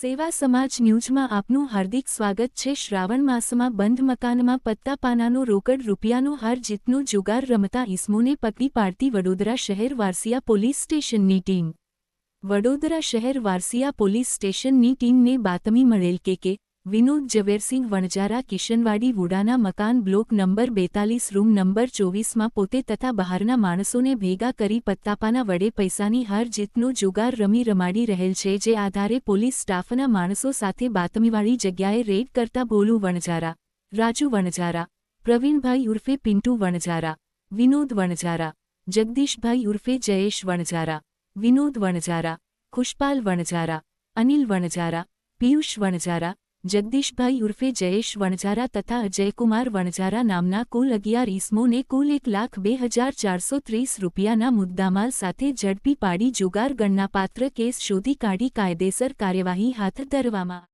સેવા સમાજ ન્યૂઝમાં આપનું હાર્દિક સ્વાગત છે. શ્રાવણ માસમાં બંધ મકાનમાં પત્તા પાનાનો રોકડ રૂપિયાનો હાર જીતનો જુગાર રમતા ઇસમોને પકડી પાડતી વડોદરા શહેર વારસિયા પોલીસ સ્ટેશનની ટીમ. વડોદરા શહેર વારસિયા પોલીસ સ્ટેશનની ટીમને બાતમી મળેલ કે કે વિનોદ ઝવેરસિંહ વણજારા કિશનવાડી વુડાના મકાન બ્લોક નંબર બેતાલીસ, રૂમ નંબર ચોવીસમાં પોતે તથા બહારના માણસોને ભેગા કરી પત્તાપાના વડે પૈસાની હાર જીતનો જુગાર રમી રમાડી રહેલ છે, જે આધારે પોલીસ સ્ટાફના માણસો સાથે બાતમીવાળી જગ્યાએ રેડ કરતા ભોલું વણજારા રાજુ વણજારા પ્રવીણભાઈ ઉર્ફે પિન્ટુ વણજારા વિનોદ વણજારા જગદીશભાઈ ઉર્ફે જયેશ વણજારા વિનોદ વણજારા ખુશપાલ વણજારા અનિલ વણજારા પિયુષ વણજારા જગદીશભાઈ ઉર્ફે જયેશ વણઝારા તથા અજયકુમાર વણઝારા નામના કુલ અગિયાર ઇસમોને કુલ એક લાખ બે હજાર ચારસો ત્રીસ રૂપિયાના મુદ્દામાલ સાથે ઝડપી પાડી જુગાર ગણનાપાત્ર કેસ શોધી કાઢી કાયદેસર કાર્યવાહી હાથ ધરવામાં